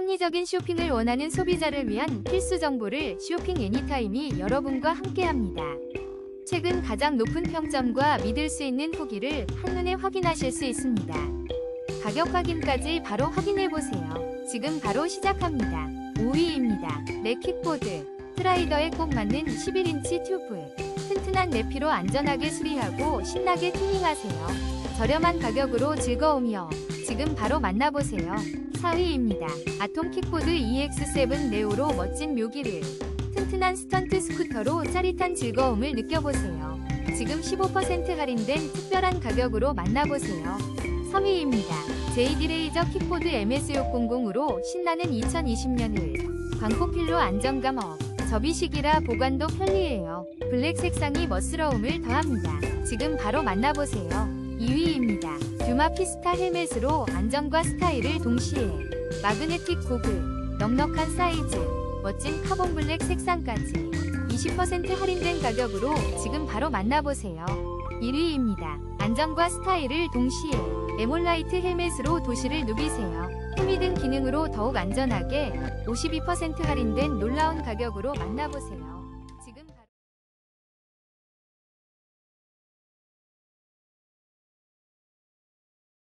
합리적인 쇼핑을 원하는 소비자를 위한 필수 정보를 쇼핑 애니타임이 여러분과 함께합니다. 최근 가장 높은 평점과 믿을 수 있는 후기를 한눈에 확인하실 수 있습니다. 가격 확인까지 바로 확인해 보세요. 지금 바로 시작합니다. 5위입니다. 렉킥보드 트라이더에 꼭 맞는 11인치 튜브 튼튼한 내피로 안전하게 수리하고 신나게 튜닝하세요. 저렴한 가격으로 즐거움이요. 지금 바로 만나보세요. 4위입니다. 아톰 킥보드 EX7 네오로 멋진 묘기를 튼튼한 스턴트 스쿠터로 짜릿한 즐거움을 느껴보세요. 지금 15% 할인된 특별한 가격으로 만나보세요. 3위입니다. JD 레이저 킥보드 MS600으로 신나는 2020년을 광폭필로 안정감 업. 접이식이라 보관도 편리해요. 블랙 색상이 멋스러움을 더합니다. 지금 바로 만나보세요. 2위입니다. 듀마 피스타 헬멧으로 안정과 스타일을 동시에 마그네틱 고글, 넉넉한 사이즈, 멋진 카본 블랙 색상까지 20% 할인된 가격으로 지금 바로 만나보세요. 1위입니다. 안정과 스타일을 동시에 에몰라이트 헬멧으로 도시를 누비세요. 힘이 든 기능으로 더욱 안전하게 52% 할인된 놀라운 가격으로 만나보세요.